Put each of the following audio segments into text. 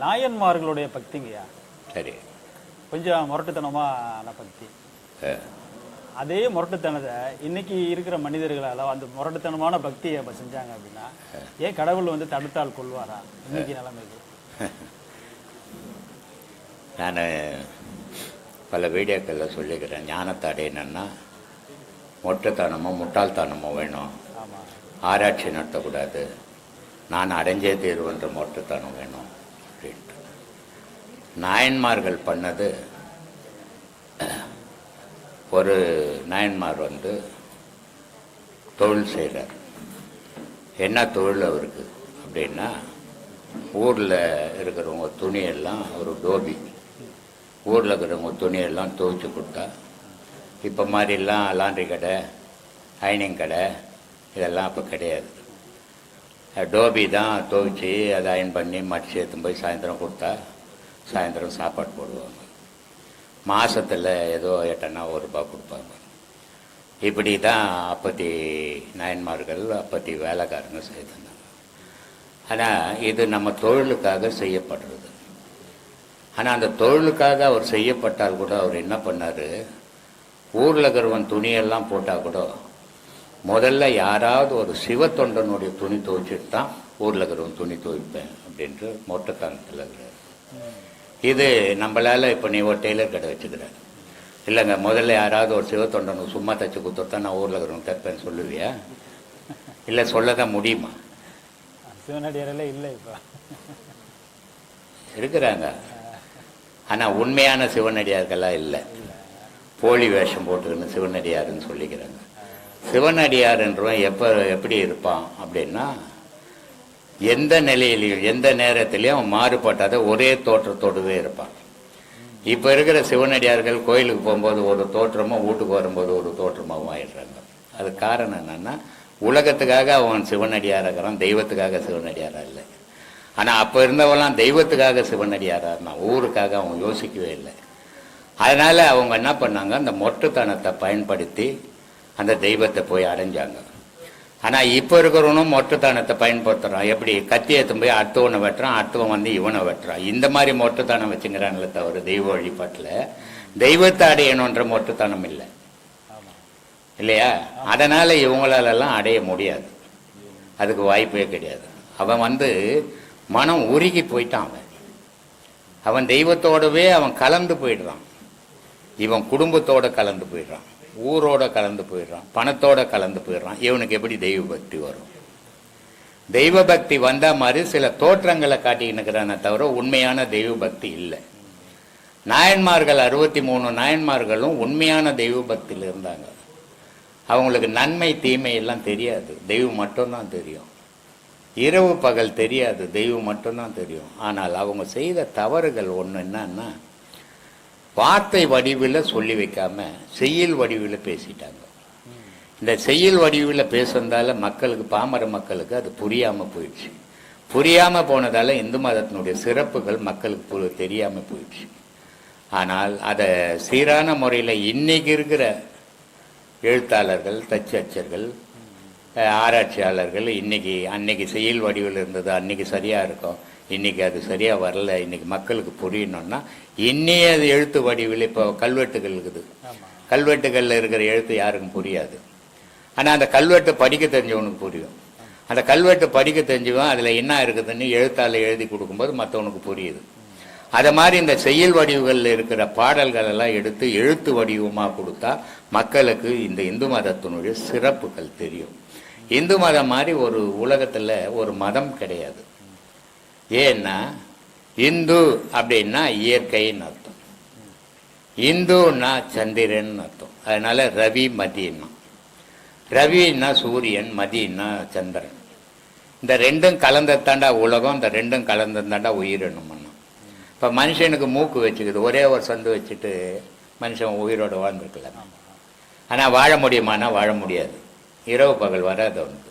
நாயன்மார்களுடைய பக்திங்கய்யா? சரி. கொஞ்சம் முரட்டுத்தனமான பக்தி. அதே முரட்டுத்தனத்தை இன்னைக்கு இருக்கிற மனிதர்களால அந்த முரட்டுத்தனமான பக்தியை அப்ப செஞ்சாங்க அப்படின்னா ஏன் கடவுள் வந்து தடுத்தால் கொள்வாரா? இன்னைக்கு நிலைமைக்கு நான் பல வீடியோக்களில் சொல்லிக்கிறேன். ஞானத்தை அடையணுன்னா மொட்டைத்தனமோ முட்டாள்தனமோ வேணும். ஆராய்ச்சி நடத்தக்கூடாது. நான் அடைஞ்சே தீர்வுன்ற மொட்டைத்தனம் வேணும். நாயன்மார்கள் பண்ணது. ஒரு நாயன்மார் வந்து தொழில் செய்கிறார் என்ன தொழில் அவருக்கு? அப்படின்னா ஊரில் இருக்கிறவங்க துணியெல்லாம் ஒரு டோபி. ஊரில் இருக்கிறவங்க துணியெல்லாம் துவைச்சு கொடுத்தா இப்போ மாதிரிலாம் லாண்ட்ரி கடை அயனிங் கடை இதெல்லாம் அப்போ கிடையாது. டோபி தான் துவைச்சி அதை அயன் பண்ணி மடிச்சு எடுத்துன்னு போய் சாயந்தரம் கொடுத்தா சாயந்தரம் சாப்பாடு போடுவாங்க. மாதத்தில் ஏதோ எட்டனா ஒரு ரூபாய் கொடுப்பாங்க. இப்படி தான் அப்பத்தி நாயன்மார்கள் அப்பத்தி வேலைக்காரங்க செய்திருந்தாங்க. ஆனால் இது நம்ம தொழிலுக்காக செய்யப்படுறது. ஆனால் அந்த தொழிலுக்காக அவர் செய்யப்பட்டால் கூட அவர் என்ன பண்ணார்? ஊரில் இருக்கிறவன் துணியெல்லாம் போட்டால் கூட முதல்ல யாராவது ஒரு சிவத்தொண்டனுடைய துணி துவைச்சிட்டு தான் ஊரில் இருக்கிறவன் துணி துவைப்பேன் அப்படின்ட்டு மொட்டைத்தனத்தில் இருக்கிறார். இது நம்மளால இப்போ நீ ஒரு டெய்லர் கடை வச்சுக்கிற இல்லைங்க முதல்ல யாராவது ஒரு சிவத்தொண்டனுக்கு சும்மா தச்சு கொடுத்துட்டா நான் ஊரில் இருக்கிறவங்க தைப்பேன்னு சொல்லுவியா? இல்லை சொல்ல தான் முடியுமா? சிவனடியாரெல்லாம் இல்லை இப்போ. இருக்கிறாங்க. ஆனால் உண்மையான சிவனடியார்கள்லாம் இல்லை. போலி வேஷம் போட்டுக்கின்னு சிவனடியாருன்னு சொல்லிக்கிறாங்க. சிவனடியார்ன்றவன் எப்போ எப்படி இருப்பான் அப்படின்னா எந்த நிலையிலையும் எந்த நேரத்திலையும் அவன் மாறுபட்டாத ஒரே தோற்றத்தோடுவே இருப்பான். இப்போ இருக்கிற சிவனடியார்கள் கோயிலுக்கு போகும்போது ஒரு தோற்றமும் வீட்டுக்கு வரும்போது ஒரு தோற்றமாகவும் ஆயிடுறாங்க. அது காரணம் என்னன்னா உலகத்துக்காக அவன் சிவனடியாக இருக்கிறான் தெய்வத்துக்காக சிவனடியாரா இல்லை. ஆனால் அப்போ இருந்தவெல்லாம் தெய்வத்துக்காக சிவனடியாரா இருந்தான். ஊருக்காக அவன் யோசிக்கவே இல்லை. அதனால அவங்க என்ன பண்ணாங்க அந்த மொட்டுத்தனத்தை பயன்படுத்தி அந்த தெய்வத்தை போய் அடைஞ்சாங்க. ஆனால் இப்போ இருக்கிறவனும் மொட்டுத்தனத்தை பயன்படுத்துகிறான் எப்படி? கத்தி ஏற்றும் போய் அடுத்தவனை வெட்டுறான் அடுத்தவன் வந்து இவனை வெட்டுறான். இந்த மாதிரி மொட்டுத்தனம் வச்சுங்கிறான்ல தவிர தெய்வ வழிபாட்டில் தெய்வத்தை அடையணுன்ற மொட்டுத்தனம் இல்லை. இல்லையா? அதனால் இவங்களாலெல்லாம் அடைய முடியாது. அதுக்கு வாய்ப்பே கிடையாது. அவன் வந்து மனம் உருகி போயிட்டான் அவன். அவன் தெய்வத்தோடவே அவன் கலந்து போயிடுறான். இவன் குடும்பத்தோடு கலந்து போயிடுறான். ஊரோட கலந்து போயிடுறான் பணத்தோட கலந்து போயிடுறான். இவனுக்கு எப்படி தெய்வ பக்தி வரும்? தெய்வ பக்தி வந்த மாதிரி சில தோற்றங்களை காட்டிக்கினுக்கிறானே தவிர உண்மையான தெய்வ பக்தி இல்லை. நாயன்மார்கள் அறுபத்தி மூணு நாயன்மார்களும் உண்மையான தெய்வ பக்தியில் இருந்தாங்க. அவங்களுக்கு நன்மை தீமை எல்லாம் தெரியாது. தெய்வம் மட்டும்தான் தெரியும். இரவு பகல் தெரியாது. தெய்வம் மட்டும்தான் தெரியும். ஆனால் அவங்க செய்த தவறுகள் ஒன்று என்னன்னா வார்த்தை வடிவில் சொல்லி வைக்காம செயல் வடிவில் பேசிட்டாங்க. இந்த செயல் வடிவில் பேசுனதால மக்களுக்கு பாமர மக்களுக்கு அது புரியாமல் போயிடுச்சு. புரியாமல் போனதால் இந்து மதத்தினுடைய சிறப்புகள் மக்களுக்கு தெரியாமல் போயிடுச்சு. ஆனால் அதை சீரான முறையில் இன்னைக்கு இருக்கிற எழுத்தாளர்கள் தச்சு அச்சர்கள் ஆராய்ச்சியாளர்கள் இன்னைக்கு அன்னைக்கு செயல் வடிவில் இருந்தது அன்னைக்கு சரியாக இருக்கும் இன்னைக்கு அது சரியா வரல இன்னைக்கு மக்களுக்கு புரியணும்னா இன்னைய அது எழுத்து வடிவில் இப்போ கல்வெட்டுகள் இருக்குது. கல்வெட்டுகளில் இருக்கிற எழுத்து யாருக்கும் புரியாது. ஆனால் அந்த கல்வெட்டு படிக்க தெரிஞ்சவனுக்கு புரியும். அந்த கல்வெட்டு படிக்க தெரிஞ்சவன் அதில் என்ன இருக்குதுன்னு எழுத்தால எழுதி கொடுக்கும்போது மற்றவனுக்கு புரியுது. அதை மாதிரி இந்த செய்யுள் வடிவுகளில் இருக்கிற பாடல்கள் எல்லாம் எடுத்து எழுத்து வடிவமாக கொடுத்தா மக்களுக்கு இந்த இந்து மதத்தினுடைய சிறப்புகள் தெரியும். இந்து மதம் மாதிரி ஒரு உலகத்தில் ஒரு மதம் கிடையாது. ஏன்னா இந்து அப்படின்னா இயற்கைன்னு அர்த்தம். இந்துன்னா சந்திரன் அர்த்தம். அதனால் ரவி மதியன்னா ரவின்னா சூரியன் மதியன்னா சந்திரன். இந்த ரெண்டும் கலந்ததாண்டா உலகம் இந்த ரெண்டும் கலந்ததாண்டா உயிரினம் இப்போ மனுஷனுக்கு மூக்கு வச்சுக்குது ஒரே ஒரு சந்து வச்சுட்டு மனுஷன் உயிரோட வாழ்ந்துருக்கலாம்? ஆனால் வாழ முடியுமானா வாழ முடியாது. இரவு பகல் வராது அவனுக்கு.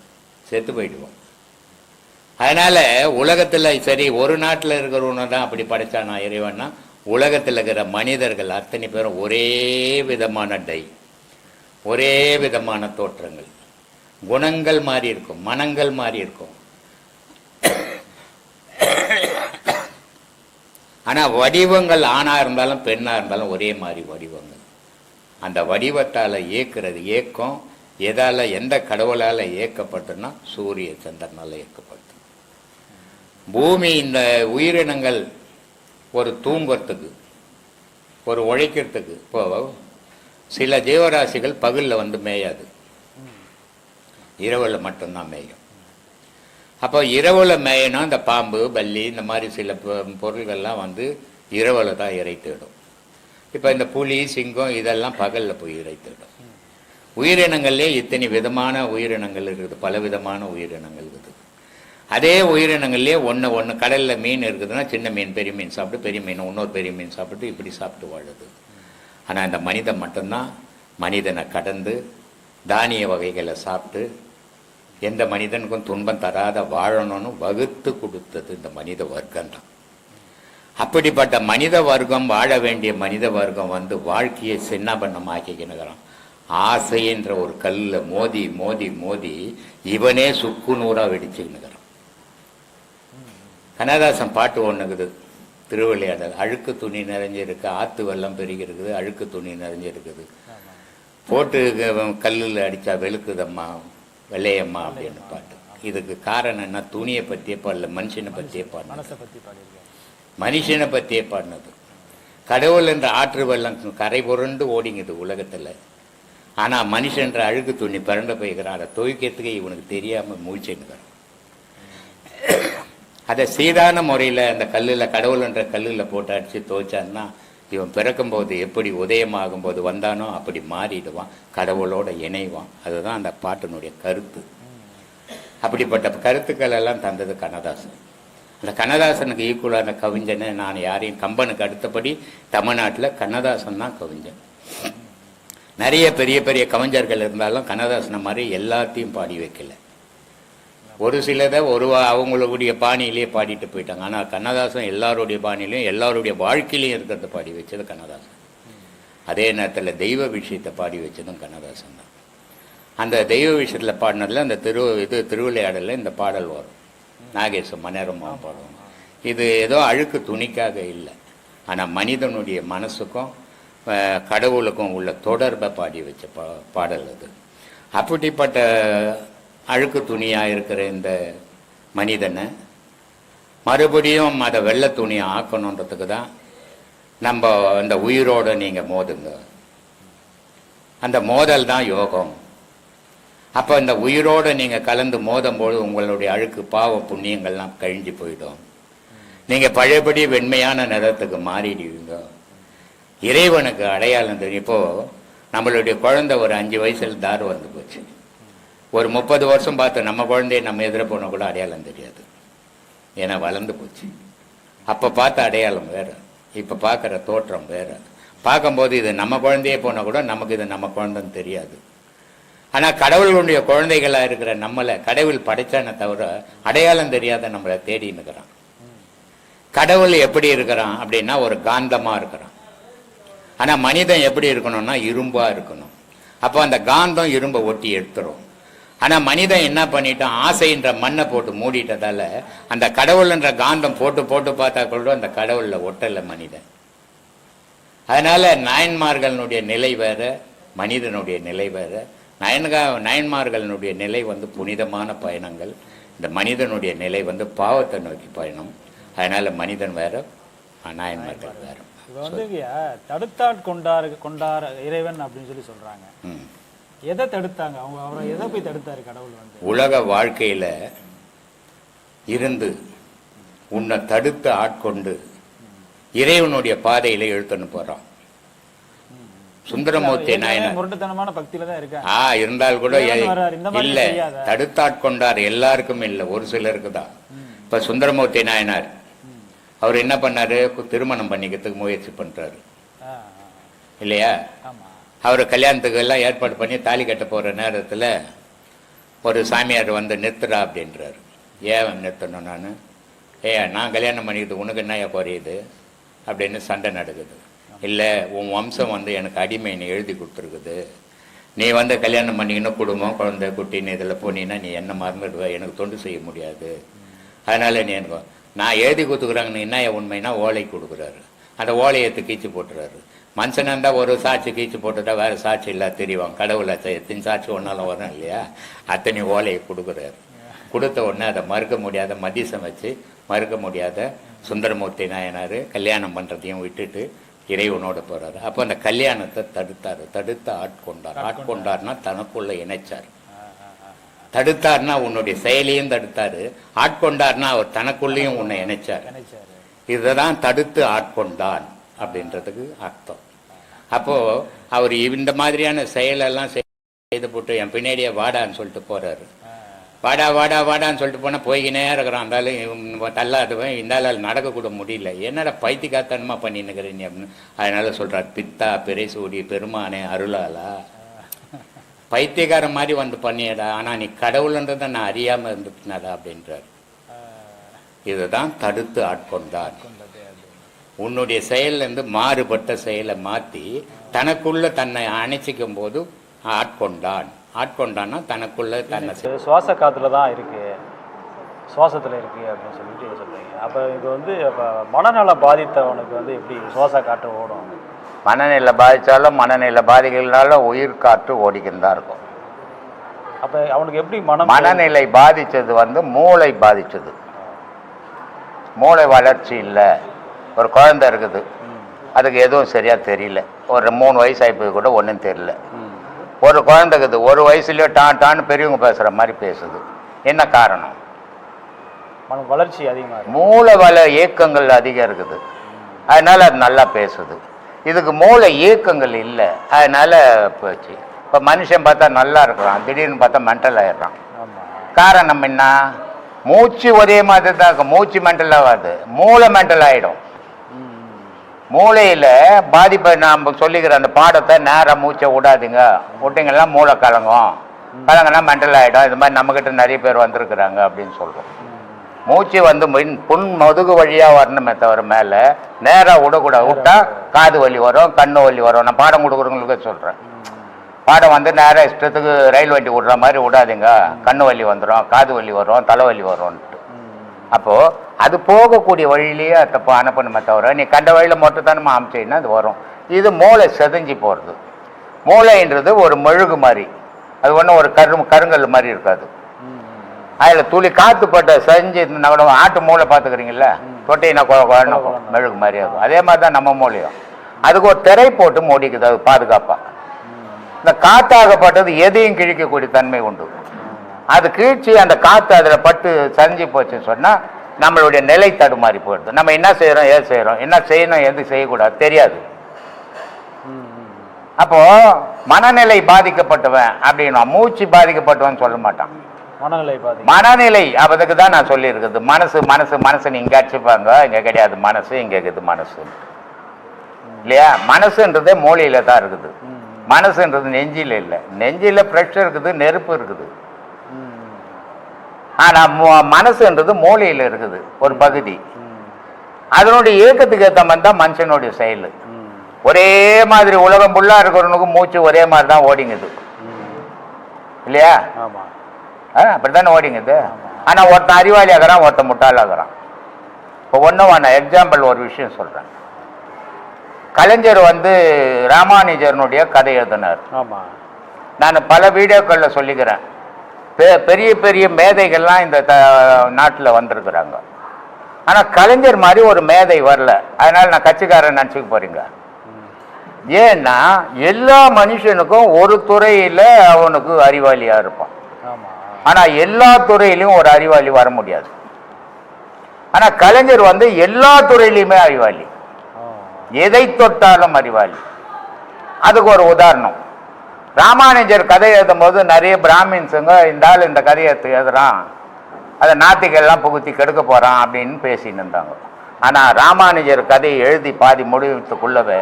செத்து போயிடுவோம் அதனால உலகத்தில் சரி ஒரு நாட்டில் இருக்கிறவன தான் அப்படி படைச்சானா இறைவன்னா? உலகத்தில் இருக்கிற மனிதர்கள் அத்தனை பேரும் ஒரே விதமான டை ஒரே விதமான தோற்றங்கள். குணங்கள் மாறி இருக்கும் மனங்கள் மாறி இருக்கும். ஆனால் வடிவங்கள் ஆணாக இருந்தாலும் பெண்ணாக இருந்தாலும் ஒரே மாதிரி வடிவங்கள். அந்த வடிவத்தால் இயக்கிறது ஏக்கம் எதால் எந்த கடவுளால் இயக்கப்பட்டுன்னா சூரிய சந்திரனால் இயக்கப்பட்டு பூமி இந்த உயிரினங்கள் ஒரு தூங்குறதுக்கு ஒரு உழைக்கிறதுக்கு இப்போ சில ஜீவராசிகள் பகலில் வந்து மேயாது. இரவில் மட்டும்தான் மேயும். அப்போ இரவில் மேயணும் இந்த பாம்பு பல்லி இந்த மாதிரி சில பொ- பொருள்கள்லாம் வந்து இரவில் தான் இறை தேடும். இப்போ இந்த புலி சிங்கம் இதெல்லாம் பகலில் போய் இறை தேடும். இத்தனை விதமான உயிரினங்கள் இருக்குது பல விதமான உயிரினங்கள் இருக்குது. அதே உயிரினங்கள்லேயே ஒன்று ஒன்று கடலில் மீன் இருக்குதுன்னா சின்ன மீன் பெரிய மீன் சாப்பிட்டு பெரிய மீன் இன்னொரு பெரிய மீன் சாப்பிட்டு இப்படி சாப்பிட்டு வாழுது. ஆனால் இந்த மனிதன் மட்டும்தான் மனிதனை கடந்து தானிய வகைகளை சாப்பிட்டு எந்த மனிதனுக்கும் துன்பம் தராத வாழணும்னு வகுத்து கொடுத்தது இந்த மனித வர்க்கம்தான் அப்படிப்பட்ட மனித வர்க்கம் வாழ வேண்டிய மனித வர்க்கம் வந்து வாழ்க்கையை சின்னபண்ணம் ஆக்கிக்கினுக்கிறான் ஆசைன்ற ஒரு கல்லில் மோதி மோதி மோதி இவனே சுக்கு நூறா வெடிச்சுக்கினுக்கிறான். கண்ணதாசன் பாட்டு ஒண்ணுக்குது திருவிளையாடல் அழுக்கு துணி நிறைஞ்சிருக்கு ஆத்து வெள்ளம் பெருகி இருக்குது அழுக்கு துணி நிறைஞ்சிருக்குது. போட்டு கல்லில் அடித்தா வெளுக்குதம்மா வெள்ளையம்மா அப்படின்னு பாட்டு. இதுக்கு காரணம் என்ன? துணியை பற்றியே பாடல மனுஷனை பற்றியே பாடியிருக்காரு. மனுஷனை பற்றியே பாடினது. கடவுள் என்ற ஆற்று வெள்ளம் கரை புரண்டு ஓடிங்குது உலகத்தில். ஆனால் மனுஷன்ற அழுக்கு துணி பிறண்டு போய்க்கிறான் அதை துவைக்கிறதுக்கு இவனுக்கு தெரியாமல் முழிச்சுன்னுக்கிறான். அதை சீரான முறையில் அந்த கல்லில் கடவுள்ன்ற கல்லில் போட்டு அடித்து துவைச்சான்னா இவன் பிறக்கும்போது எப்படி உதயமாகும் போது வந்தானோ அப்படி மாறிடுவான் கடவுளோட இணைவான். அதுதான் அந்த பாட்டினுடைய கருத்து. அப்படிப்பட்ட கருத்துக்கள் எல்லாம் தந்தது கண்ணதாசன். அந்த கண்ணதாசனுக்கு ஈக்குவலான கவிஞனை நான் யாரையும் கம்பனுக்கு அடுத்தபடி தமிழ்நாட்டில் கண்ணதாசன் தான் கவிஞன். நிறைய பெரிய பெரிய கவிஞர்கள் இருந்தாலும் கண்ணதாசனை மாதிரி எல்லாத்தையும் பாடி வைக்கல. ஒரு சிலதை ஒரு வா- அவங்களுடைய பாணியிலேயே பாடிட்டு போயிட்டாங்க. ஆனால் கண்ணதாசன் எல்லாருடைய பாணியிலையும் எல்லாருடைய வாழ்க்கையிலையும் இருக்கிறத பாடி வச்சது கண்ணதாசன். அதே நேரத்தில் தெய்வ விஷயத்தை பாடி வச்சதும் கண்ணதாசன் தான். அந்த தெய்வ விஷயத்தில் பாடினதில் அந்த திரு இது திருவிளையாடலில் இந்த பாடல் வரும். நாகேசன் மணேரமாக பாடுவோம் இது ஏதோ அழுக்கு துணிக்காக இல்லை. ஆனால் மனிதனுடைய மனசுக்கும் கடவுளுக்கும் உள்ள தொடர்பை பாடி வச்ச பா பாடல் அது. அப்படிப்பட்ட அழுக்கு துணியாக இருக்கிற இந்த மனிதனை மறுபடியும் அதை வெள்ளை துணியை ஆக்கணுன்றதுக்கு தான் நம்ம அந்த உயிரோட நீங்கள் மோதுங்க. அந்த மோதல் தான் யோகம். அப்போ இந்த உயிரோடு நீங்கள் கலந்து மோதும்போது உங்களுடைய அழுக்கு பாவ புண்ணியங்கள்லாம் கழிஞ்சு போயிடும். நீங்கள் பழையபடி வெண்மையான நிறத்துக்கு மாறிடுவீங்க. இறைவனுக்கு அடையாளம் தெரியும். இப்போது நம்மளுடைய குழந்தை ஒரு அஞ்சு வயசில் தார் வந்து போச்சு. ஒரு முப்பது வருஷம் பார்த்து நம்ம குழந்தைய நம்ம எதிர போனால் கூட அடையாளம் தெரியாது. ஏன்னா வளர்ந்து போச்சு. அப்போ பார்த்த அடையாளம் வேற. இப்போ பார்க்குற தோற்றம் வேற. பார்க்கும்போது இது நம்ம குழந்தையே போனால் கூட நமக்கு இது நம்ம குழந்தைன்னு தெரியாது. ஆனால் கடவுளுடைய குழந்தைகளாக இருக்கிற நம்மளை கடவுள் படைச்சானே தவிர அடையாளம் தெரியாத நம்மளை தேடின்னு கடவுள் எப்படி இருக்கிறான் அப்படின்னா ஒரு காந்தமாக இருக்கிறான். ஆனால் மனிதன் எப்படி இருக்கணும்னா இரும்பாக இருக்கணும். அப்போ அந்த காந்தம் இரும்பை ஒட்டி எடுத்துரும். ஆனால் மனிதன் என்ன பண்ணிட்டான்? ஆசைன்ற மண்ணை போட்டு மூடிட்டதால அந்த கடவுள்ன்ற காந்தம் போட்டு போட்டு பார்த்தா கூட அந்த கடவுளில் ஒட்டலை மனிதன். அதனால நாயன்மார்களுடைய நிலை வேற மனிதனுடைய நிலை வேற. நயன்கா நாயன்மார்களுடைய நிலை வந்து புனிதமான பயணங்கள். இந்த மனிதனுடைய நிலை வந்து பாவத்தை நோக்கி பயணம். அதனால மனிதன் வேற நாயன்மார்கள் வேற. தடுத்தாட் கொண்டார் கொண்டார் இறைவன் அப்படின்னு சொல்லி சொல்றாங்க. ம். எதை தடுத்தாங்க? அவங்க அவரை எதை போய் தடுத்தாரு கடவுள் வந்து? உலக வாழ்க்கையில இருந்து உன்னை தடுத்து ஆட்கொண்டு இறைவனுடைய பாதையில இழுத்துன்னு போறான். சுந்தரமூர்த்தி நாயனார். முரட்டுத்தனமான பக்தியில தான் இருக்காங்க ஆ இருந்தால் கூட இல்ல. தடுத்தாட்கொண்டார் எல்லாருக்கும் இல்ல ஒரு சிலருக்கு தான். இப்ப சுந்தரமூர்த்தி நாயனார் அவர் என்ன பண்ணாரு? திருமணம் பண்ணிக்கிறதுக்கு முயற்சி பண்றாரு. இல்லையா? அவர் கல்யாணத்துக்கு எல்லாம் ஏற்பாடு பண்ணி தாலி கட்ட போகிற நேரத்தில் ஒரு சாமியார் வந்து நிறுத்துறா அப்படின்றாரு. ஏன் நிறுத்தணும் நான்? ஏ நான் கல்யாணம் பண்ணிக்கிது உனக்கு என்னையா குறையுது அப்படின்னு சண்டை நடக்குது. இல்லை உன் வம்சம் வந்து எனக்கு அடிமை நீ எழுதி கொடுத்துருக்குது. நீ வந்து கல்யாணம் பண்ணிக்கணும் குடும்பம் குழந்தை குட்டின்னு இதில் போனீங்கன்னா நீ என்ன மறந்துடுவ? எனக்கு தொண்டு செய்ய முடியாது. அதனால் நீ எனக்கு நான் எழுதி கொடுத்துக்குறாங்கன்னு என்ன உண்மைன்னா ஓலை கொடுக்குறாரு. அந்த ஓலையத்தை எடுத்து கீச்சு போட்டுறாரு. மனுஷனா இருந்தால் ஒரு சாட்சி கீச்சு போட்டுட்டா வேற சாட்சி இல்லை தெரியும். கடவுளை எத்தனை சாட்சி ஒன்றாலும் வரும் இல்லையா? அத்தனை ஓலையை கொடுக்குறாரு. கொடுத்த உடனே அதை மறுக்க முடியாத மதிசம் வச்சு மறுக்க முடியாத சுந்தரமூர்த்தி நாயனார் கல்யாணம் பண்ணுறதையும் விட்டுட்டு இறைவனோட போறாரு. அப்போ அந்த கல்யாணத்தை தடுத்தாரு. தடுத்து ஆட்கொண்டார். ஆட்கொண்டார்னா தனக்குள்ள இணைச்சார். தடுத்தார்னா உன்னுடைய செயலையும் தடுத்தாரு. ஆட்கொண்டார்னா அவர் தனக்குள்ளேயும் உன்னை இணைச்சார். நினைச்சாரு இதுதான் தடுத்து ஆட்கொண்டான். அப்படின்றதுக்கு அர்த்தம். அப்போ அவர் இந்த மாதிரியான செயலெல்லாம் செய்து போட்டு என் பின்னாடியே வாடான்னு சொல்லிட்டு போறாரு. வாடா வாடா வாடான்னு சொல்லிட்டு போனால் போய்கினே இருக்கிறான். இருந்தாலும் தள்ளாடுவேன் இருந்தாலும் நடக்கக்கூட முடியல. என்னடா பைத்தியக்காத்தனமா பண்ணின்னுக்கிறேன் நீ அப்படின்னு. அதனால சொல்றார் பித்தா பிறைசூடி பெருமானே அருளாளா? பைத்தியக்காரன் மாதிரி வந்து பண்ணியடா. ஆனா நீ கடவுள்ன்றதை நான் அறியாம இருந்துட்டனடா அப்படின்றார். இதுதான் தடுத்து ஆட்கொண்டான். உன்னுடைய செயல்லேருந்து மாறுபட்ட செயலை மாற்றி தனக்குள்ள தன்னை அணைச்சிக்கும் போது ஆட்கொண்டான். ஆட்கொண்டான்னா தனக்குள்ள தன்னை சுவாச காத்துல தான் இருக்கு. சுவாசத்துல இருக்கு அப்படின்னு சொல்லிட்டு சொல்றீங்க. அப்ப இது வந்து அப்ப மனநல பாதித்தவனுக்கு வந்து எப்படி சுவாச காற்று ஓடும்? மனநிலை பாதித்தாலும் மனநிலை பாதிக்கலனாலும் உயிர் காற்று ஓடிக்கிட்டு தான் இருக்கும். அப்ப அவனுக்கு எப்படி மனம் மனநிலை பாதிச்சது வந்து மூளை பாதிச்சது. மூளை வளர்ச்சி இல்லை. ஒரு குழந்தை இருக்குது. அதுக்கு எதுவும் சரியா தெரியல. ஒரு மூணு வயசு ஆகி கூட ஒன்றும் தெரியல. ஒரு குழந்தை இருக்குது. ஒரு வயசுலயோ டான் டான்னு பெரியவங்க பேசுற மாதிரி பேசுது. என்ன காரணம்? வளர்ச்சி அதிகமா இருக்கு. மூளை வள இயக்கங்கள் அதிகம் இருக்குது. அதனால அது நல்லா பேசுது. இதுக்கு மூளை இயக்கங்கள் இல்லை. அதனால போச்சு. இப்போ மனுஷன் பார்த்தா நல்லா இருக்கிறான். திடீர்னு பார்த்தா மென்டல் ஆயிடுறான். ஆமா. காரணம் என்ன? மூச்சு ஒரே மாதிரி தான் இருக்கும் மூச்சு மென்டல் ஆகாது. மூளை மென்டல் ஆயிடும். ம், ம். மூளையில பாதிப்பை நாம் சொல்லிக்கிற அந்த பாடத்தை நேரா மூச்சை விடாதீங்க. விட்டீங்கன்னா மூளை கலங்கும். கலங்கினா மென்டல் ஆகிடும் இது மாதிரி நம்மக்கிட்ட நிறைய பேர் வந்திருக்கிறாங்க அப்படின்னு சொல்கிறோம் மூச்சு வந்து மின் புண் முதுகு வழியாக வரணுமே தவிர மேலே நேராக விடக்கூடாது. விட்டா காது வலி வரும் கண்ணு வலி வரும். நான் பாடம் கொடுக்குறவங்களுக்கு சொல்கிறேன் பாடம் வந்து நேராக இஷ்டத்துக்கு ரயில் வண்டி விடுற மாதிரி விடாதீங்க. கண்ணு வலி வந்துடும் காது வலி வரும் தலைவலி வரும்ன்ட்டு. அப்போ அது போகக்கூடிய வழியிலேயே அதை அனுப்பணுமே தவிர நீ கண்ட வழியில மொத்தத்தானமா அமிச்சின்னா அது வரும். இது மூளை செதஞ்சு போகிறது மூளைன்றது ஒரு மெழுகு மாதிரி. அது ஒன்றும் ஒரு கரு கருங்கல் மாதிரி இருக்காது. அதில் துளி காற்று பட்ட செஞ்சு ஆட்டு மூளை பார்த்துக்கிறீங்களா தொட்டையினா குழந்தை மெழுகு மாதிரி இருக்கும் அதே மாதிரி தான் நம்ம மூளையும். அதுக்கு ஒரு திரை போட்டு மூடிக்குது அது பாதுகாப்பாக இந்த காத்தாகப்பட்டது எதையும் கிழிக்கக்கூடிய தன்மை உண்டு. அது கீழ்ச்சி அந்த காற்று அதில் பட்டு சரிஞ்சு போச்சுன்னு சொன்னால் நம்மளுடைய நிலை தடுமாறி போயிடுது. நம்ம என்ன செய்கிறோம் ஏது செய்கிறோம் என்ன செய்யணும் எது செய்யக்கூடாது தெரியாது. அப்போ மனநிலை பாதிக்கப்பட்டவன் அப்படின்னா மூச்சு பாதிக்கப்பட்டவன் சொல்ல மாட்டான். மனநிலை அதுக்கு தான் நான் சொல்லியிருக்குது மனசு மனசு மனசு இங்கே அடிச்சுப்பாங்க. இங்கே கிடையாது. மனசு இங்கே இருக்குது மனசு. இல்லையா? மனசுன்றதே மூளையில தான் இருக்குது. மனசுன்றது நெஞ்சில இல்லை. நெஞ்சில ப்ரெஷர் இருக்குது நெருப்பு இருக்குது. ஆனா மு- மனசுன்றது மூளையில இருக்குது ஒரு பகுதி. அதனுடைய இயக்கத்துக்கு ஏற்ற மாதிரி தான் மனுஷனுடைய செயல். ஒரே மாதிரி உலகம் ஃபுல்லா இருக்கிறவனுக்கு மூச்சு ஒரே மாதிரி தான் ஓடிங்குது. இல்லையா? ஆ, அப்படித்தானே ஓடிங்குது? ஆனா ஒருத்தன் அறிவாளி ஆகிறான் ஒருத்தன் முட்டாளாகிறான். இப்போ ஒன்றும் நான் எக்ஸாம்பிள் ஒரு விஷயம் சொல்றேன். கலைஞர் வந்து ராமானுஜரனுடைய கதை எழுதினார். நான் பல வீடியோக்களில் சொல்லிக்கிறேன். பெரிய பெரிய மேதைகள்லாம் இந்த த நாட்டில் வந்திருக்கிறாங்க. ஆனால் கலைஞர் மாதிரி ஒரு மேதை வரல. அதனால நான் கட்சிக்காரன் நினச்சிக்க போறீங்க. ஏன்னா எல்லா மனுஷனுக்கும் ஒரு துறையில் அவனுக்கு அறிவாளியாக இருப்பான். ஆனால் எல்லா துறையிலையும் ஒரு அறிவாளி வர முடியாது. ஆனால் கலைஞர் வந்து எல்லா துறையிலையுமே அறிவாளி. எதை தொட்டாலும் அறிவாளி. அதுக்கு ஒரு உதாரணம். ராமானுஜர் கதை எழுதும் போது நிறைய பிராமின்ஸுங்க இந்த ஆள் இந்த கதையை எடுத்து எழுதுறான். அதை நாத்திகெல்லாம் புகுத்தி கெடுக்க போறான் அப்படின்னு பேசின்னு இருந்தாங்க. ஆனா ராமானுஜர் கதையை எழுதி பாதி முடிவுத்துக்குள்ளவே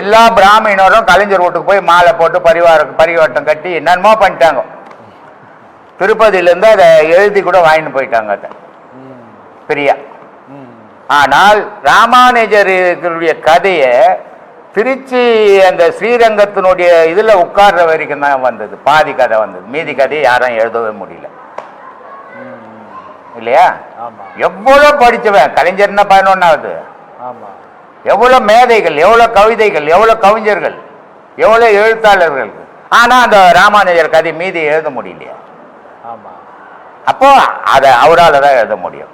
எல்லா பிராமணரும் கலைஞர் வீட்டுக்கு போய் மாலை போட்டு பரிவார பரிவாட்டம் கட்டி என்னென்னமோ பண்ணிட்டாங்க. திருப்பதியிலேருந்து அதை எழுதி கூட வாங்கிட்டு போயிட்டாங்க அதை. பிரியா. ஆனால் ராமானுஜருடைய கதையை திருச்சி அந்த ஸ்ரீரங்கத்தினுடைய இதில் உட்கார்ற வரைக்கும் தான் வந்தது. பாதி கதை வந்தது. மீதி கதையை யாரும் எழுதவே முடியல. இல்லையா? எவ்வளோ படிச்சவன்? கலைஞர்னா பதினொன்னாவது ஆமா. எவ்வளோ மேதைகள் எவ்வளோ கவிதைகள் எவ்வளோ கவிஞர்கள் எவ்வளோ எழுத்தாளர்கள். ஆனா அந்த ராமானுஜர் கதை மீதி எழுத முடியலையா. அப்போ அதை அவரால் தான் எழுத முடியும்.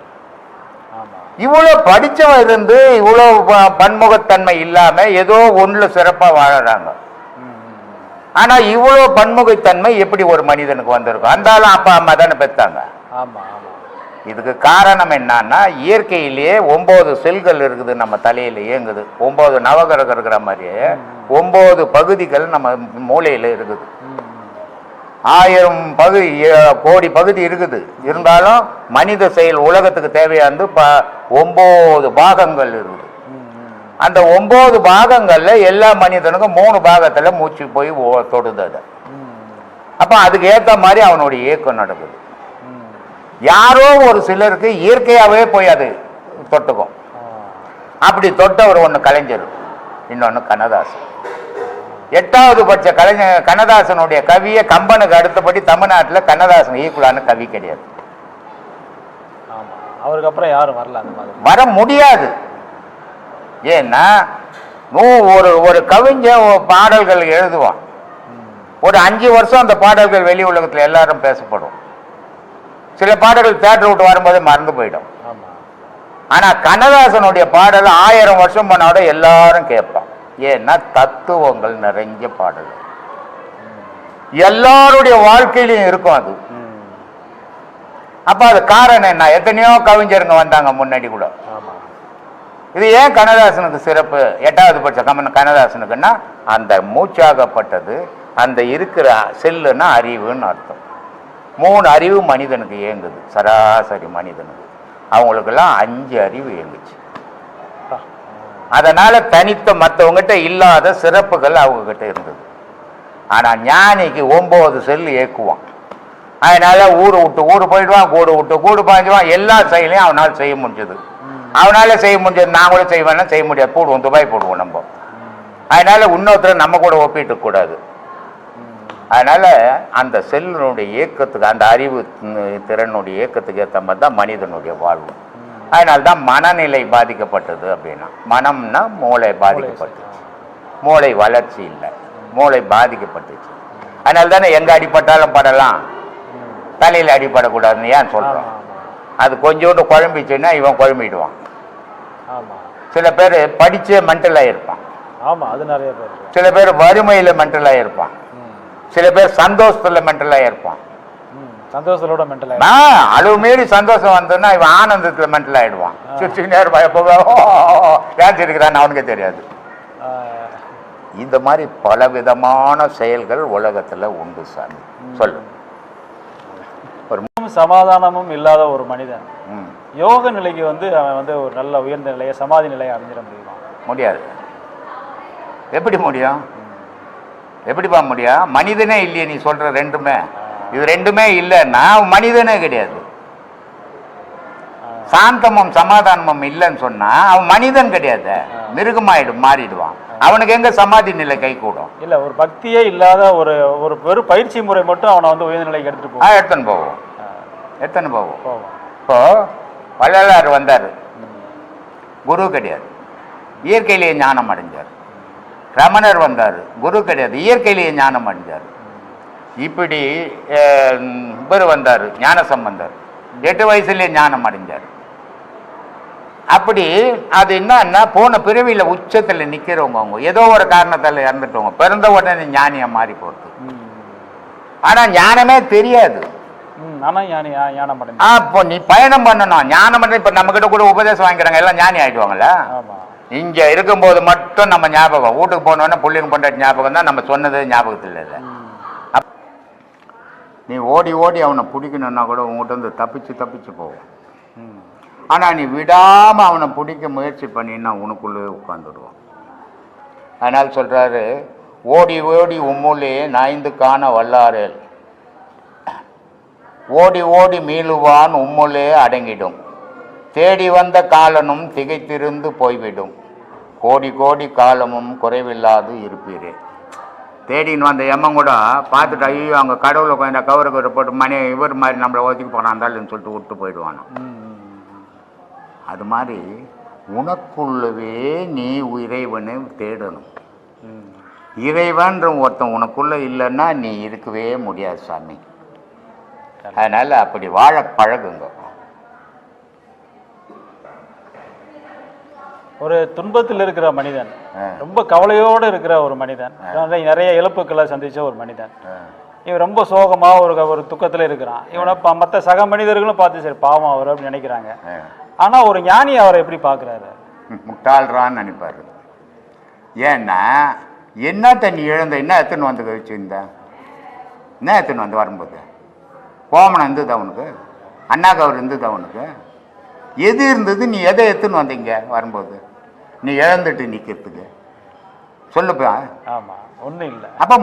இவ்வளோ படிச்சவன் இருந்து இவ்வளோ பன்முகத்தன்மை இல்லாம ஏதோ ஒண்ணுல சிறப்பா வாழறாங்க. ம், ம், ம். ஆனா இவ்வளோ பன்முகத்தன்மை எப்படி ஒரு மனிதனுக்கு வந்திருக்கும்? அந்த ஆளும் அப்பா அம்மா தானே பெற்றாங்க இதுக்கு காரணம் என்னன்னா இயற்கையிலேயே ஒன்பது செல்கள் இருக்குது நம்ம தலையில இயங்குது. ஒன்பது நவகிரகம் இருக்கிற மாதிரியே ஒன்பது பகுதிகள் நம்ம மூளையில இருக்குது. ஆயிரம் பகுதி கோடி பகுதி இருக்குது. இருந்தாலும் மனித செயல் உலகத்துக்கு தேவையானது ப ஒன்பது பாகங்கள் இருக்குது. அந்த ஒன்பது பாகங்களில் எல்லா மனிதனுக்கும் மூணு பாகத்தில் மூச்சு போய் ஓ- தொடுது அது. ம், அதுக்கு ஏற்ற மாதிரி அவனுடைய இயக்கம் நடக்குது. யாரோ ஒரு சிலருக்கு இயற்கையாகவே போய் அது தொட்டுக்கும். அப்படி தொட்டவர் ஒன்று கலைஞர் இன்னொன்று கண்ணதாசன். எட்டாவது பட்ச கலைஞர் கண்ணதாசனுடைய கவியை கம்பனுக்கு அடுத்தபடி தமிழ்நாட்டில் கண்ணதாசன் ஈக்குவலான கவி கிடையாது. அவருக்கு அப்புறம் யாரும் வரல அந்த மாதிரி. வர முடியாது. ஏன்னா நூ ஒரு ஒரு கவிஞன் பாடல்கள் எழுதுவான். ஒரு அஞ்சு வருஷம் அந்த பாடல்கள் வெளி உலகத்தில் எல்லாரும் பேசப்படும். சில பாடல்கள் தேட்டர் விட்டு வரும்போது மறந்து போயிடும். ஆமா. ஆனா கண்ணதாசனுடைய பாடல் ஆயிரம் வருஷம் பண்ணாட எல்லாரும் கேட்பான். ஏன்னா தத்துவங்கள் நிறைஞ்ச பாடல். எல்லாருடைய வாழ்க்கையிலையும் இருக்கும் அது. அப்ப அது காரணம் என்ன? எத்தனையோ கவிஞருங்க வந்தாங்க முன்னாடி கூட. இது ஏன் கண்ணதாசனுக்கு சிறப்பு? எட்டாவது பட்ச கமன் கண்ணதாசனுக்குன்னா அந்த மூச்சாகப்பட்டது அந்த இருக்கிற செல்லுன்னா அறிவுன்னு அர்த்தம். மூணு அறிவு மனிதனுக்கு இயங்குது. சராசரி மனிதனுக்கு. அவங்களுக்கெல்லாம் அஞ்சு அறிவு இயங்குச்சு. அதனால தனித்த மற்றவங்ககிட்ட இல்லாத சிறப்புகள் அவங்க கிட்ட இருந்தது. ஆனா ஞானிக்கு ஒன்பது செல் ஏக்குவான். அதனால ஊரை விட்டு ஊர் போயிடுவான் கூடு விட்டு கூடு பாய்ஞ்சுவான். எல்லா செயலையும் அவனால் செய்ய முடிஞ்சது. அவனால செய்ய முடிஞ்சது நான் கூட செய்வேன்னா செய்ய முடியாது. போடுவோம் துபாய் போடுவோம் நம்ம. அதனால இன்னொருத்தர் நம்ம கூட ஒப்பிட்டு கூடாது. அதனால அந்த செல்லினுடைய இயக்கத்துக்கு அந்த அறிவு திறனுடைய இயக்கத்துக்கு ஏற்ற மாதிரி தான் மனிதனுடைய வாழ்வு. அதனால தான் மனநிலை பாதிக்கப்பட்டது அப்படின்னா மனம்னா மூளை பாதிக்கப்பட்டுச்சு. மூளை வளர்ச்சி இல்லை. மூளை பாதிக்கப்பட்டுச்சு. அதனால தானே எங்க அடிபட்டாலும் படலாம். தலையில் அடிபடக்கூடாதுன்னு ஏன் ஆமா அது கொஞ்சோண்டு குழம்பிச்சுன்னா இவன் குழம்பிடுவான். சில பேர் படிச்சே மென்டலாக இருப்பான். ஆமா அது நிறைய பேர் இருக்கு. சில பேர் வறுமையில் மென்டலாக இருப்பான். சில பேர் சந்தோஷத்தில் மென்டலாக இருப்பான். சந்தோஷத்தோட மென்டல் ஆ, அளவு மீறி சந்தோஷம் வந்ததுன்னா இவன் ஆனந்தத்துல மென்டல் ஆயிடுவான். சிரிச்சுக்கிட்டே இருப்பான். எப்போ ஏன் சிரிக்கிறான்னு அவனுக்கே தெரியாது. இந்த மாதிரி பலவிதமான செயல்கள் உலகத்துல உண்டு சாமி. சொல்லு. சமாதானமும் இல்லாத ஒரு மனிதன். யோக நிலைக்கு வந்து அவன் வந்து ஒரு நல்ல உயர்ந்த நிலையை சமாதி நிலையை அடைஞ்சிட முடியுமா? முடியாது. எப்படி முடியும்? எப்படிப்பா முடியும்? மனிதனே இல்லையே நீ சொல்ற ரெண்டுமே. இது ரெண்டுமே இல்லைன்னா மனிதனே கிடையாது. சாந்தமும் சமாதானமும் இல்லைன்னு சொன்னா அவன் மனிதன் கிடையாது. மிருகமாயிடும் மாறிடுவான். அவனுக்கு எங்க சமாதி நிலை கை கூடும் இல்ல ஒரு பக்தியே இல்லாத ஒரு ஒரு வெறும் பயிற்சி முறை மட்டும் அவனை வந்து உயர்ந்த நிலைக்கு எடுத்துட்டு ஆ போகும் எடுத்துன்னு போவோம். எடுத்துன்னு போவோம். போவோம். இப்போ வள்ளலார் வந்தார். குரு கிடையாது. இயற்கையிலேயே ஞானம் அடைஞ்சார். ரமணர் வந்தார். குரு கிடையாது. இயற்கையிலேயே ஞானம் அடைஞ்சார். இப்படி இவர் வந்தார் ஞான சம்பந்தர் எட்டு வயசுலயே ஞானம் அடைஞ்சார். அப்படி அது என்னன்னா போன பிறவியில உச்சத்துல நிக்கிறவங்க அவங்க. ஏதோ ஒரு காரணத்தால இறந்துட்டவங்க. பிறந்த உடனே ஞானியா மாறி போறது. ம். ஆனா ஞானமே தெரியாது. இப்போ நீ பயணம் பண்ணணும். ஞானம் பண்ண இப்ப நம்ம கிட்ட கூட உபதேசம் வாங்கிக்கிறாங்க. எல்லாம் ஞானி ஆயிடுவாங்கல்ல? ஆமா. இங்க இருக்கும்போது மட்டும் நம்ம ஞாபகம். வீட்டுக்கு போனோடனே பிள்ளைங்க பொண்டாட்டி ஞாபகம் தான் நம்ம சொன்னது ஞாபகத்தில் இல்லை. நீ ஓடி ஓடி அவனை பிடிக்கணும்னா கூட உங்கள்கிட்ட வந்து தப்பிச்சு தப்பிச்சு போவோம். ஆனால் நீ விடாமல் அவனை பிடிக்க முயற்சி பண்ணினா உனக்குள்ளே உட்காந்துடுவான் அதனால் சொல்கிறாரு ஓடி ஓடி உம்முள்ளே நாய்ந்து காண வல்லாரேல். ஓடி ஓடி மீளுவான் உம்முள்ளே அடங்கிடும். தேடி வந்த காலனும் திகைத்திருந்து போய்விடும். கோடி கோடி காலமும் குறைவில்லாது இருப்பீரே. தேடின்னு வந்த எம்மன் கூட பார்த்துட்டு ஐயோ அங்கே கடவுளை கொஞ்சம் கவரை கவரை போட்டு மணி இவர் மாதிரி நம்மளை ஒதுக்கி போனாந்தாலும் சொல்லிட்டு விட்டு போயிடுவானோ? அது மாதிரி உனக்குள்ளவே நீ இறைவனை தேடணும். இறைவன்ற ஒருத்தன் உனக்குள்ள இல்லைன்னா நீ இருக்கவே முடியாது சாமி. அதனால அப்படி வாழ பழகுங்க. ஒரு துன்பத்தில் இருக்கிற மனிதன். ரொம்ப கவலையோடு இருக்கிற ஒரு மனிதன். நிறைய- இழப்புக்களை சந்திச்ச ஒரு மனிதன். இவன் ரொம்ப சோகமா ஒரு ஒரு துக்கத்துல இருக்கிறான். இவனை மத்த சக மனிதர்களும் பார்த்து சரி பாவம் அவர் அப்படின்னு நினைக்கிறாங்க. ஆ. ஆனா ஒரு ஞானி அவரை எப்படி பார்க்கறாரு? முட்டாள்றான்னு நினைப்பாரு. ஏன்னா என்ன தண்ணி இழந்த என்ன எத்தனை வந்து வச்சுருந்த? என்ன எத்தனை வந்து வரும்போது? கோமணம் இருந்தது அவனுக்கு அண்ணா கவர் இருந்தது அவனுக்கு எது இருந்தது? நீ எதை எடுத்துன்னு வந்தீங்க வரும்போது? நீ இழந்துட்டு நிற்கிறதுக்கு சொல்லுப்பா. ஆமா ஒண்ணும் இல்ல. அப்போ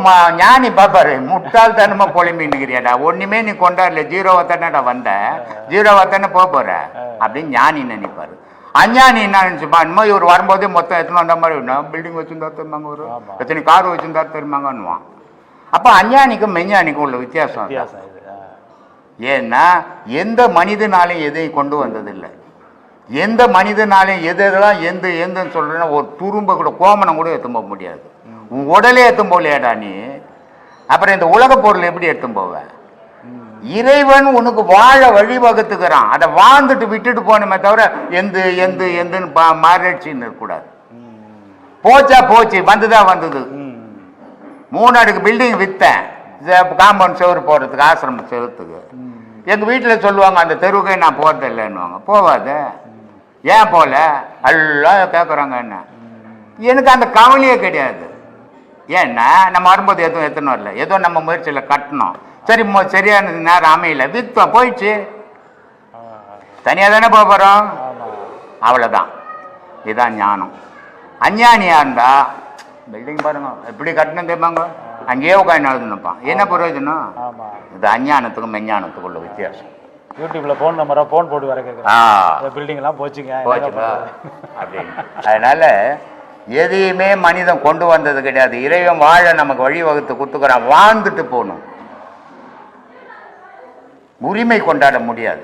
ஞானி பாப்பாரு முட்டாள் தனமா பொலிமின்னுக்கிறியாடா ஒண்ணுமே நீ கொண்டாடல ஜீரோவை தானடா வந்த. ஜீரோவை தானே போக போற? அப்படின்னு ஞானி நினைப்பாரு. அஞ்ஞானி என்ன நினைச்சுப்பா? மாதிரி இவர் வரும்போதே மொத்தம் எத்தனை வந்த மாதிரி பில்டிங் வச்சிருந்தா தெரியுமாங்க ஒரு. எத்தனை கார் வச்சிருந்தா தெரியுமாங்கன்னுவான் அப்போ அஞ்ஞானிக்கும் மெஞ்ஞானிக்கும் உள்ள வித்தியாசம். ஏன்னா எந்த மனிதனாலையும் எதையும் கொண்டு வந்ததில்லை. எந்த மனிதனாலையும் எது எதெல்லாம் எந்த எந்தன்னு சொல்றேன்னா ஒரு துரும்ப கூட கோமணம் கூட எடுத்து போக முடியாது. உன் உடலே எடுத்து போகலையாடா நீ? அப்புறம் இந்த உலக பொருள் எப்படி எடுத்து போவ? இறைவன் உனக்கு வாழ வழிவகுத்துக்கிறான். அதை வாழ்ந்துட்டு விட்டுட்டு போனமே தவிர எந்த எந்த எந்தன்னு மாறிடுச்சின்னு இருக்கக்கூடாது போச்சா போச்சு வந்துதா வந்தது. மூணு அடுக்கு பில்டிங் விற்றேன் காம்பவுண்ட் செவரு போடுறதுக்கு ஆசிரமம் செவத்துக்கு. எங்கள் வீட்டில் சொல்லுவாங்க அந்த தெருவுக்கே நான் போகிறது இல்லைன்னுவாங்க போவாத. ஏன் போகல எல்லாம் கேட்குறாங்க என்ன? எனக்கு அந்த கவலையே கிடையாது. ஏன்னா நம்ம வரும்போது எதுவும் எத்தனும் வரல. ஏதோ நம்ம முயற்சியில் கட்டணும். சரி சரியான நேரம் அமையல. விற்றோம் போயிடுச்சு. தனியாக தானே போக போகிறோம் அவ்வளோதான் இதுதான் ஞானம். அஞ்ஞானியாக இருந்தா பில்டிங் பாருங்க எப்படி கட்டணும் தெரியுமாங்க? அங்கேயே உட்காந்து எழுதுனுப்பான் என்ன பிரயோஜனம்? இது அஞ்ஞானத்துக்கும் மெஞ்ஞானத்துக்கும் உள்ள வித்தியாசம். யூடியூப்ல போன் நம்பரா போன் போட்டு வர கேட்குறேன் பில்டிங் எல்லாம் போச்சுங்க போச்சுப்பா? அப்படின்னு. அதனால எதையுமே மனிதன் கொண்டு வந்தது கிடையாது. இறைவன் வாழ நமக்கு வழிவகுத்து கொடுத்துக்கிறான். வாழ்ந்துட்டு போகணும். உரிமை கொண்டாட முடியாது.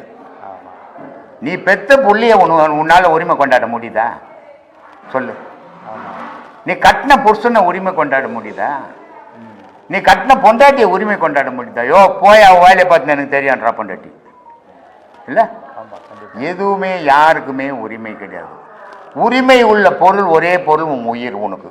நீ பெத்த புள்ளிய உன் உன்னால உரிமை கொண்டாட முடியுதா? சொல்லு. நீ கட்டின புருஷனை உரிமை கொண்டாட முடியுதா? நீ கட்டின பொண்டாட்டியை உரிமை கொண்டாட முடியுதா? யோ போய் அவன் வேலையை பார்த்து எனக்கு தெரியான்றா பொண்டாட்டி. இல்லை? எதுவுமே யாருக்குமே உரிமை கிடையாது. உரிமை உள்ள பொருள் ஒரே பொருள் உன் உயிர் உனக்கு.